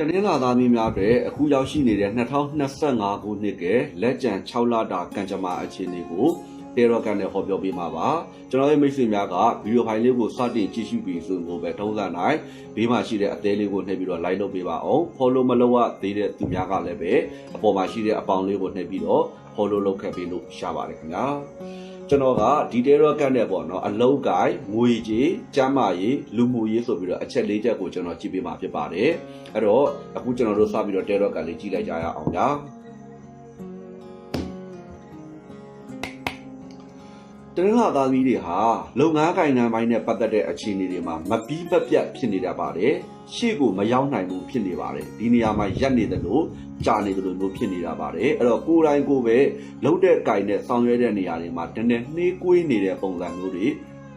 တနင်္လာသားမင်းများအတွက်အခုရောက်ရှိနေတဲ့2025ခုနှစ်ကလက်ကျန်6လတာကံကြမ္မာအခြေအနေကိုတေရောကန်နဲ့ဟောပြောပေးမှာပါကျွန်တော်ရဲ့မိတ်ဆွေများကဗီဒီယိုဖိုင်လေးကိုစတင်ကြည့်ရှုပြီးဆိုလို့ပဲထုံးစံတိုင်းဘေးမှာရှိတဲ့အသေးလေးကိုနှိပ်ပြီးတော့ like လုပ်ပေးပါအောင် follow မလုပ်ရသေးတဲ့သူများကလည်းပဲအပေါ်မှာရှိတဲ့အပေါင်းလေးကိုနှိပ်ပြီးတော့ follow လုပ်ခဲ့ပေးလို့ရပါတယ်ခင်ဗျာ ကျွန်တော်ကဒီတေရောကန်နဲ့ပေါ့နော်အလုံးကိုင်းငွေကြီးကျမ်းမာရေးလူမှုရေးဆိုပြီးတော့အချက်လေးချက်ကိုကျွန်တော်ကြည့်ပေးမှာဖြစ်ပါတယ်အဲ့တော့အခုကျွန်တော်တို့စပြီးတော့တေရောကန်လေးကြည့်လိုက်ကြရအောင်ဗျာ တနင်္လာသားသမီးတွေဟာလုပ်ငန်းကိုင်ငံပိုင်းနဲ့ပတ်သက်တဲ့အခြေအနေတွေမှာမပြီးမပြတ်ဖြစ်နေတတ်ပါတယ်ရှေ့ကိုမရောက်နိုင်ဘူးဖြစ်နေပါတယ်ဒီနေရာမှာရက်နေတယ်လို့ကြာနေတယ်လို့မျိုးဖြစ်နေတာပါတယ်အဲ့တော့ကိုယ်တိုင်ကိုယ်ပဲလှုပ်တဲ့ကင်နဲ့ဆောင်ရွက်တဲ့နေရာတွေမှာတနေ့နှေးကွေးနေတဲ့ပုံစံမျိုးတွေ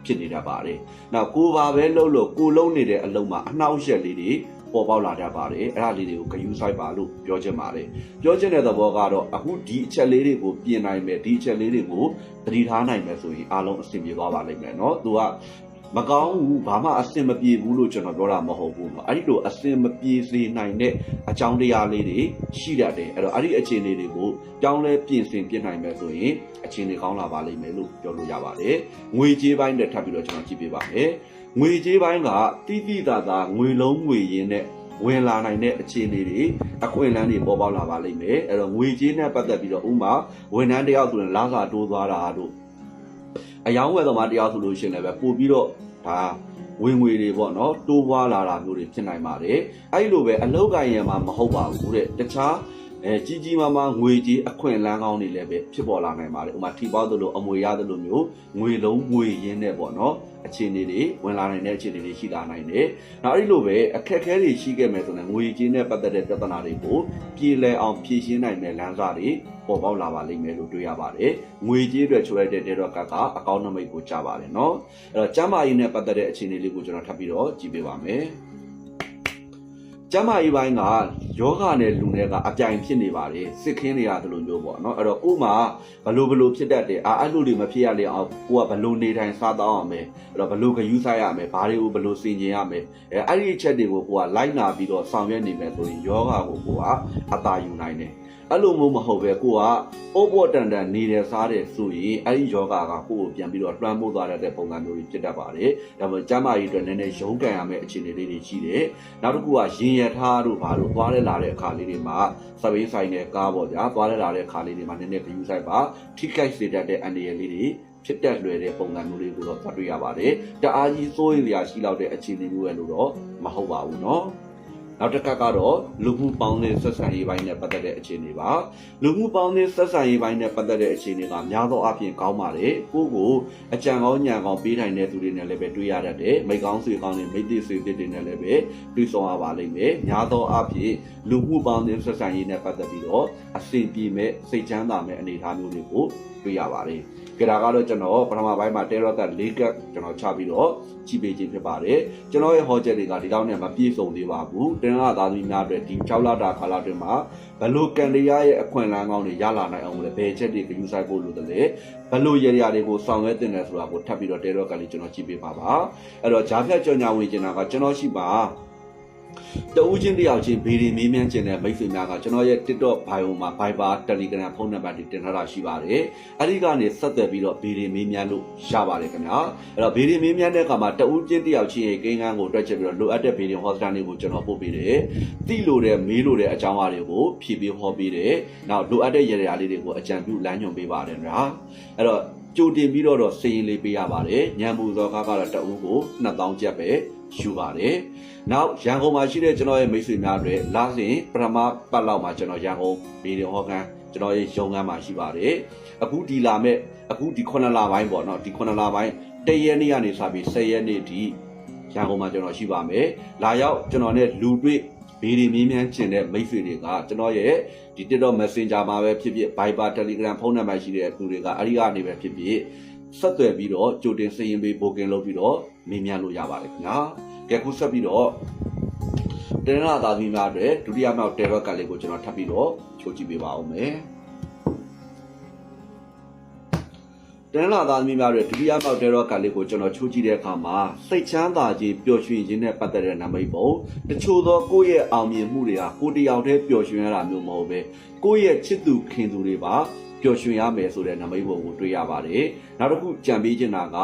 ဖြစ်နေတတ်ပါတယ်နောက်ကိုယ်ပါပဲလှုပ်လို့ကိုယ်လုံးနေတဲ့အလုံးမှာအနှောက်အယှက်လေးတွေ ပေါ်ပေါက်လာတတ်ပါတယ်အဲ့ဒါလေးတွေကိုဂယူးဆိုင်ပါလို့ပြောချင်ပါတယ်ပြောချင်တဲ့သဘောကတော့အခုဒီအချက်လေးတွေကိုပြင်နိုင်မယ်ဒီအချက်လေးတွေကိုသတိထားနိုင်မယ်ဆိုရင်အားလုံးအဆင်ပြေသွားပါလိမ့်မယ်เนาะသူက မကောင်းဘူးဘာမှအဆင်မပြေဘူးလို့ကျွန်တော်ပြောတာမဟုတ်ဘူးအဲ့ဒီလိုအဆင်မပြေစေနိုင်တဲ့အကြောင်းတရားလေးတွေရှိတတ်တယ်အဲ့တော့အဲ့ဒီအခြေအနေတွေကိုပြောင်းလဲပြင်ဆင်ပြနိုင်မယ်ဆိုရင်အခြေအနေကောင်းလာပါလိမ့်မယ်လို့ပြောလို့ရပါတယ်ငွေကြေးပိုင်းနဲ့ထပ်ပြီးတော့ကျွန်တော်ကြည့်ပေးပါမယ်ငွေကြေးပိုင်းကတိတိတသာငွေလုံးငွေရင်းနဲ့ဝင်လာနိုင်တဲ့အခြေအနေတွေအခွင့်အလမ်းတွေပေါ်ပေါက်လာပါလိမ့်မယ်အဲ့တော့ငွေကြေးနဲ့ပတ်သက်ပြီးတော့ဥမာဝန်ထမ်းတယောက်ဆိုရင်လာစာတိုးသွားတာတို့ အယောင်းဝယ်သမားတယောက်ဆိုလို့ရှိရင်လည်းပဲပို့ပြီးတော့ဒါဝင်ငွေတွေပေါ့နော်တိုးပွားလာတာမျိုးတွေဖြစ်နိုင်ပါတယ်အဲ့လိုပဲအလောက်ကိုင်းရမှာမဟုတ်ပါဘူးတဲ့တခြား အဲကြီးကြီးမားမားငွေကြီးအခွင့်အလမ်းကောင်းတွေလည်းပဲဖြစ်ပေါ်လာနိုင်ပါတယ်ဥမာထိပေါက်သလိုအမွေရသလိုမျိုးငွေလုံးငွေရင်းနဲ့ပေါ့နော်အခြေအနေတွေဝင်လာနိုင်တဲ့အခြေအနေတွေရှိလာနိုင်တယ်။နောက်အဲ့ဒီလိုပဲအခက်အခဲတွေရှိခဲ့မယ်ဆိုရင်ငွေကြေးနဲ့ပတ်သက်တဲ့ပြဿနာတွေကိုပြည်လည်အောင်ဖြေရှင်းနိုင်တဲ့လမ်းစာတွေပေါ်ပေါက်လာပါလိမ့်မယ်လို့တွေ့ရပါတယ်။ငွေကြေးအတွက်ချိုးရတဲ့ဒေတော့ကကအကောင့်နံပါတ်ကိုကြားပါတယ်နော်။အဲ့တော့ကျမ်းမာရေးနဲ့ပတ်သက်တဲ့အခြေအနေလေးကိုကျွန်တော်ထပ်ပြီးတော့ကြည့်ပေးပါမယ်။ ကျမ်းမာရေးပိုင်းကယောဂနဲ့လူနဲ့ကအပြိုင်ဖြစ်နေပါတယ်စစ်ခင်းနေရတယ်လို့မျိုးပေါ့နော်အဲ့တော့ကို့မှာဘလို့ဘလို့ဖြစ်တတ်တယ်အာအဲ့လိုတွေမဖြစ်ရလေအောင်ကိုကဘလို့နေတိုင်းစားတော့အောင်မယ်အဲ့တော့ဘလို့ဂယူးစားရမယ်ဘာတွေကိုဘလို့စင်ကျင်ရမယ်အဲအဲ့ဒီအချက်တွေကိုကိုကလိုက်နာပြီးတော့ဆောင်ရွက်နေမယ်ဆိုရင်ယောဂကိုကိုကအသာယူနိုင်တယ် အဲ့လိုမျိုးမဟုတ်ပဲကိုကအိုးပေါ်တန်တန်နေတယ်စားတယ်ဆိုရင်အဲ့ဒီယောဂကကိုကိုပြန်ပြီးတော့လွှမ်းမိုးသွားတဲ့ပုံစံမျိုးတွေဖြစ်တတ်ပါတယ်ဒါပေမဲ့ကျမ်းမာရေးအတွက်နည်းနည်းရုန်းကန်ရမယ့်အခြေအနေလေးတွေရှိတယ်နောက်တစ်ခုကရင်ရထားတို့ဘာလို့သွားလဲလာတဲ့အခါလေးတွေမှာစပိန်ဆိုင်နဲ့ကားပေါ့ဗျာသွားလဲလာတဲ့အခါလေးတွေမှာနည်းနည်းဂယူးဆိုင်ပါထိခိုက်စေတတ်တဲ့အန္တရာယ်လေးတွေဖြစ်တတ်လွယ်တဲ့ပုံစံမျိုးလေးကိုတော့သတ်တွေ့ရပါတယ်။တအားကြီးစိုးရိမ်စရာရှိလောက်တဲ့အခြေအနေမျိုးပဲလို့တော့မဟုတ်ပါဘူးเนาะ။ နောက်တစ်ခါကတော့လူမှုပေါင်းတဲ့ဆက်ဆံရေးပိုင်းနဲ့ပတ်သက်တဲ့အခြေအနေပါလူမှုပေါင်းတဲ့ဆက်ဆံရေးပိုင်းနဲ့ပတ်သက်တဲ့အခြေအနေကများသောအားဖြင့်ကောင်းပါတယ်ကိုယ့်ကိုအကြံကောင်းညံကောင်းပေးနိုင်တဲ့သူတွေနဲ့လည်းပဲတွေ့ရတတ်တယ်မိကောင်းဆွေကောင်းတွေမိတ်တိဆွေတိတွေနဲ့လည်းပဲတွေ့ဆုံရပါလိမ့်မယ်များသောအားဖြင့်လူမှုပေါင်းတဲ့ဆက်ဆံရေးနဲ့ပတ်သက်ပြီးတော့အဆင်ပြေမဲ့စိတ်ချမ်းသာမဲ့အနေအထားမျိုးတွေကိုတွေ့ရပါတယ်ကြတာကတော့ကျွန်တော်ပထမပိုင်းမှာတဲရော့က၄ကတ်ကျွန်တော်ချပြီးတော့ကြည့်ပေးခြင်းဖြစ်ပါတယ်ကျွန်တော်ရဲ့ဟောချက်တွေကဒီတော့နဲ့မပြည့်စုံသေးပါဘူးတင်းလာသားသမီးများအတွက်ဒီ6လတာခါလာတွင်မှာဘလို့ကန်ဒီယာရဲ့အခွင့်အလမ်းကောင်းတွေရလာနိုင်အောင်လဲဘယ်ချက်တွေဂရုစိုက်ဖို့လိုတယ်လဲဘလို့ရရတွေကိုဆောင်ရွက်တင်တယ်ဆိုတာကိုထပ်ပြီးတော့တဲရော့ကလေးကျွန်တော်ကြည့်ပေးပါပါအဲ့တော့ဂျားဖြတ်ကြော်ညာဝင်ကျင်တာကကျွန်တော်ရှိပါ တဦးချင်းတယောက်ချင်းဗီဒီမေးမြန်းခြင်းတဲ့မိတ်ဆွေများကကျွန်တော်ရဲ့ TikTok bio မှာ Viber Telegram ဖုန်းနံပါတ်တွေတင်ထားတာရှိပါတယ်။အဲဒီကနေဆက်သွယ်ပြီးတော့ဗီဒီမေးမြန်းလို့ရပါတယ်ခင်ဗျာ။အဲ့တော့ဗီဒီမေးမြန်းတဲ့အခါမှာတဦးချင်းတယောက်ချင်းရဲ့ကိန်းဂန်းကိုတွက်ချက်ပြီးတော့လိုအပ်တဲ့ဗီဒီဟောစတာတွေကိုကျွန်တော်ပို့ပေးတယ်။တိလို့တဲ့မေးလို့တဲ့အကြောင်းအရာတွေကိုဖြည့်ပြီးဟောပေးတယ်။နောက်လိုအပ်တဲ့ရရလေးတွေကိုအကြံပြုလမ်းညွှန်ပေးပါတယ်ဗျာ။အဲ့တော့ကြိုတင်ပြီးတော့တော့စည်ရင်လေးပေးရပါတယ်။ညံပူဇော်ကားကတော့တဦးကို2000ကျပ်ပဲ ယူပါတယ်။နောက်ရန်ကုန်မှာရှိတဲ့ကျွန်တော်ရဲ့မိတ်ဆွေများတွေလာစဉ်ပထမပတ်လောက်မှာကျွန်တော်ရန်ကုန်ဗီဒီယိုဟောကန်ကျွန်တော်ရဲ့ရုံးခန်းမှာရှိပါတယ်။အခုဒီလာမဲ့အခုဒီ9လပိုင်းပေါ့နော်ဒီ9လပိုင်းတရက်နေ့ကနေစပြီး10ရက်နေ့ဒီရန်ကုန်မှာကျွန်တော်ရှိပါမယ်။လာရောက်ကျွန်တော်နဲ့လူတွေ့ဗီဒီမြင်းမြန်းကျင်တဲ့မိတ်ဆွေတွေကကျွန်တော်ရဲ့ဒီ TikTok Messenger မှာပဲဖြစ်ဖြစ် Viber Telegram ဖုန်းနံပါတ်ရှိတဲ့သူတွေကအဲ့ဒီကနေပဲဖြစ်ဖြစ် ဆက်သွယ်ပြီးတော့ကြိုတင်စာရင်းပေး booking လုပ်ပြီးတော့မေးမြန်းလို့ရပါတယ်ခင်ဗျာကဲခုဆက်ပြီးတော့တနင်္လာသားသမီးများအတွက်ဒုတိယမြောက် Terror ကလေးကိုကျွန်တော်ထပ်ပြီးတော့ချိုးကြည့်ပေးပါဦးမယ်တနင်္လာသားသမီးများတွေဒုတိယမြောက်တဲရောကလေးကိုကျွန်တော်ချိုးကြည့်တဲ့အခါမှာစိတ်ချမ်းသာခြင်းပျော်ရွှင်ခြင်းနဲ့ပတ်သက်တဲ့နမိတ်ပုံတချို့သောကိုယ့်ရဲ့အောင်မြင်မှုတွေဟာကိုယ်တယောက်တည်းပျော်ရွှင်ရတာမျိုးမဟုတ်ပဲကိုယ့်ရဲ့ချစ်သူခင်သူတွေပါ ပျော်ရွှင်ရမယ်ဆိုတဲ့နမိတ်ပုံကိုတွေ့ရပါတယ်နောက်တစ်ခုကြံပေးချင်တာက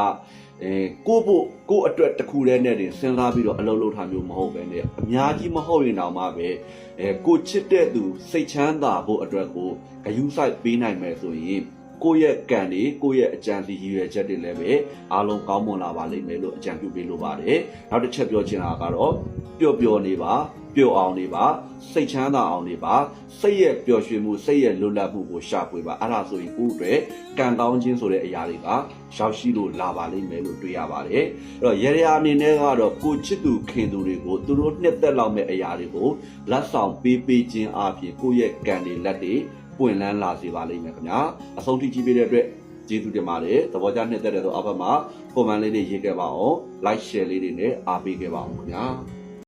အဲကိုယ့်ဖို့ကိုယ့်အတွက်တစ်ခုတည်းနဲ့တင်စဉ်းစားပြီးတော့အလုပ်လုပ်တာမျိုးမဟုတ်ပဲねအများကြီးမဟုတ်ရင်တောင်မှပဲအဲကိုချစ်တဲ့သူစိတ်ချမ်းသာဖို့အတွက်ကိုဂယုစိုက်ပေးနိုင်မယ်ဆိုရင် ကိုယ့်ရဲ့ကံတွေကိုယ့်ရဲ့အကြံစီရည်ရွယ်ချက်တွေလည်းပဲအားလုံးကောင်းမွန်လာပါလိမ့်မယ်လို့အကြံပြုပေးလိုပါတယ်။နောက်တစ်ချက်ပြောချင်တာကတော့ပျော့ပျော့နေပါပျော့အောင်နေပါစိတ်ချမ်းသာအောင်နေပါစိတ်ရဲ့ပျော်ရွှင်မှုစိတ်ရဲ့လွတ်လပ်မှုကိုရှာဖွေပါအဲ့ဒါဆိုရင်ကိုယ့်အတွက်ကံကောင်းခြင်းဆိုတဲ့အရာတွေကရောက်ရှိလို့လာပါလိမ့်မယ်လို့တွေ့ရပါတယ်။အဲ့တော့ရေရာအနေနဲ့ကတော့ကိုချစ်သူခင်သူတွေကိုသူတို့နှစ်သက်လောက်မဲ့အရာတွေကိုလက်ဆောင်ပေးပေးခြင်းအပြင်ကိုယ့်ရဲ့ကံတွေလက်တွေ ပွင့်လန်းလာစေပါလိမ့်မယ်ခင်ဗျာအဆုံးထိကြည့်ပေးတဲ့အတွက်ကျေးဇူးတင်ပါတယ်သဘောကျနှစ်သက်တဲ့တော့အဘက်မှာ comment လေးတွေရေးခဲ့ပါအောင် like share လေးတွေနဲ့အားပေးခဲ့ပါအောင်ခင်ဗျာ